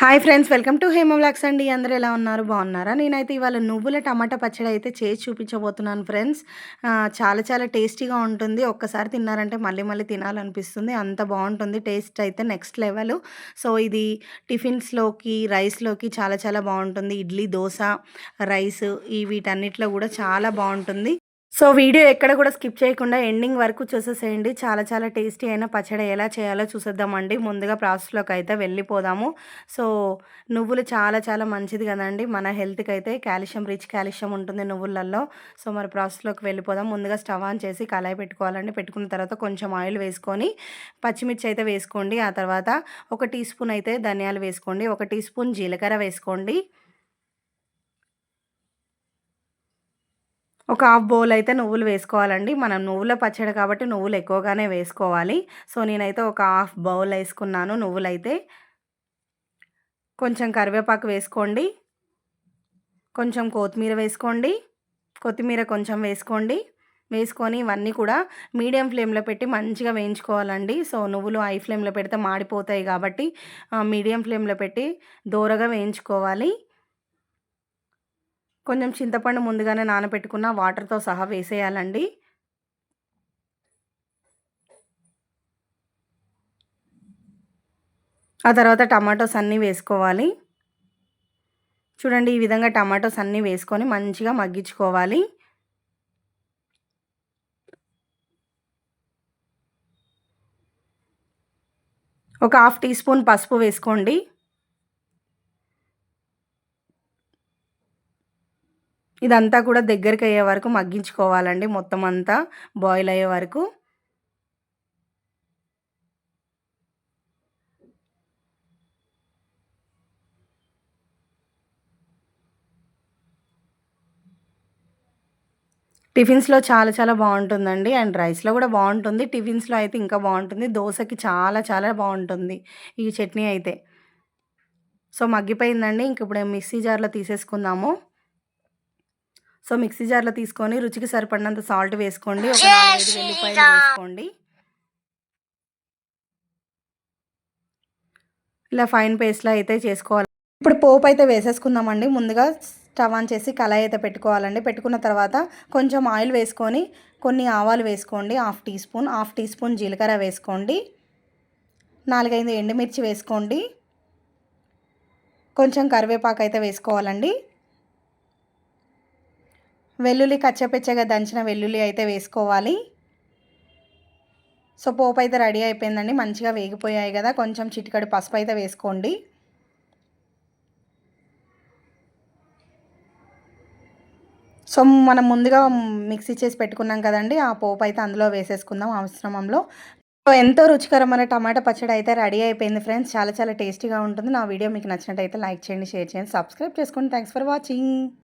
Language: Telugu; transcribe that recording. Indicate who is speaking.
Speaker 1: Hi friends welcome to Hema vlogs అండి. అందరూ ఎలా ఉన్నారు? బాగున్నారా? నేనైతే ఇవాళ నువ్వుల టమాటా పచ్చడి అయితే చేసి చూపించబోతున్నాను ఫ్రెండ్స్. చాలా చాలా టేస్టీగా ఉంటుంది. ఒక్కసారి తిన్నారంటే మళ్ళీ మళ్ళీ తినాలనిపిస్తుంది. అంత బాగుంటుంది. టేస్ట్ అయితే నెక్స్ట్ లెవెల్. సో ఇది టిఫిన్స్లోకి రైస్లోకి చాలా చాలా బాగుంటుంది. ఇడ్లీ దోశ రైస్ ఈ వీటన్నిటిలో కూడా చాలా బాగుంటుంది. సో వీడియో ఎక్కడ కూడా స్కిప్ చేయకుండా ఎండింగ్ వరకు చూసేసేయండి. చాలా చాలా టేస్టీ అయిన పచ్చడి ఎలా చేయాలో చూసేద్దామండి. ముందుగా ప్రాసెస్లోకి అయితే వెళ్ళిపోదాము. సో నువ్వులు చాలా చాలా మంచిది కదండి. మన హెల్త్కి అయితే కాల్షియం రిచ్ కాల్షియం ఉంటుంది నువ్వులలో సో మరి ప్రాసెస్లోకి వెళ్ళిపోదాం. ముందుగా స్టవ్ ఆన్ చేసి కళాయి పెట్టుకోవాలండి. పెట్టుకున్న తర్వాత కొంచెం ఆయిల్ వేసుకొని పచ్చిమిర్చి అయితే వేసుకోండి. ఆ తర్వాత ఒక టీ స్పూన్ అయితే ధనియాలు వేసుకోండి. ఒక టీ స్పూన్ జీలకర్ర వేసుకోండి. ఒక హాఫ్ బౌల్ అయితే నువ్వులు వేసుకోవాలండి. మనం నువ్వుల పచ్చడి కాబట్టి నువ్వులు ఎక్కువగానే వేసుకోవాలి. సో నేనైతే ఒక హాఫ్ బౌల్ వేసుకున్నాను నువ్వులైతే. కొంచెం కరివేపాకు వేసుకోండి. కొంచెం కొత్తిమీర వేసుకోండి. కొత్తిమీర కొంచెం వేసుకోండి. వేసుకొని ఇవన్నీ కూడా మీడియం ఫ్లేమ్లో పెట్టి మంచిగా వేయించుకోవాలండి. సో నువ్వులు హై ఫ్లేమ్లో పెడితే మాడిపోతాయి కాబట్టి మీడియం ఫ్లేమ్లో పెట్టి దూరగా వేయించుకోవాలి. కొంచెం చింతపండు ముందుగానే నానబెట్టుకున్న వాటర్తో సహా వేసేయాలండి. ఆ తర్వాత టమాటోస్ అన్నీ వేసుకోవాలి. చూడండి ఈ విధంగా టమాటోస్ అన్నీ వేసుకొని మంచిగా మగ్గించుకోవాలి. ఒక హాఫ్ టీ స్పూన్ పసుపు వేసుకోండి. ఇదంతా కూడా దగ్గరికి అయ్యే వరకు మగ్గించుకోవాలండి. మొత్తం అంతా బాయిల్ అయ్యే వరకు. టిఫిన్స్లో చాలా చాలా బాగుంటుందండి. అండ్ రైస్లో కూడా బాగుంటుంది. టిఫిన్స్లో అయితే ఇంకా బాగుంటుంది. దోశకి చాలా చాలా బాగుంటుంది ఈ చట్నీ అయితే. సో మగ్గిపోయిందండి. ఇంక ఇప్పుడు మిక్సీ జార్లో తీసేసుకుందాము. సో మిక్సీ జార్లో తీసుకొని రుచికి సరిపడినంత సాల్ట్ వేసుకోండి. ఒక నాలుగైదు వెల్లిపాయలు వేసుకోండి. ఇలా ఫైన్ పేస్ట్లో అయితే చేసుకోవాలి. ఇప్పుడు పోపు అయితే వేసేసుకుందామండి. ముందుగా స్టవ్ ఆన్ చేసి కళాయి అయితే పెట్టుకోవాలండి. పెట్టుకున్న తర్వాత కొంచెం ఆయిల్ వేసుకొని కొన్ని ఆవాలు వేసుకోండి. Half teaspoon half teaspoon జీలకర్ర వేసుకోండి. నాలుగైదు ఎండుమిర్చి వేసుకోండి. కొంచెం కరివేపాకు అయితే వేసుకోవాలండి. వెల్లుల్లి కచ్చపెచ్చగా దంచిన వెల్లుల్లి అయితే వేసుకోవాలి. సో పోపు అయితే రెడీ అయిపోయిందండి. మంచిగా వేగిపోయాయి కదా. కొంచెం చిటికడి పసుపు అయితే వేసుకోండి. సో మనం ముందుగా మిక్సీ చేసి పెట్టుకున్నాం కదండి. ఆ పోపు అయితే అందులో వేసేసుకుందాం అవసరమంలో సో ఎంతో రుచికరమైన టమాటా పచ్చడి అయితే రెడీ అయిపోయింది ఫ్రెండ్స్. చాలా చాలా టేస్టీగా ఉంటుంది. నా వీడియో మీకు నచ్చినట్టయితే లైక్ చేయండి షేర్ చేయండి సబ్స్క్రైబ్ చేసుకోండి. Thanks for watching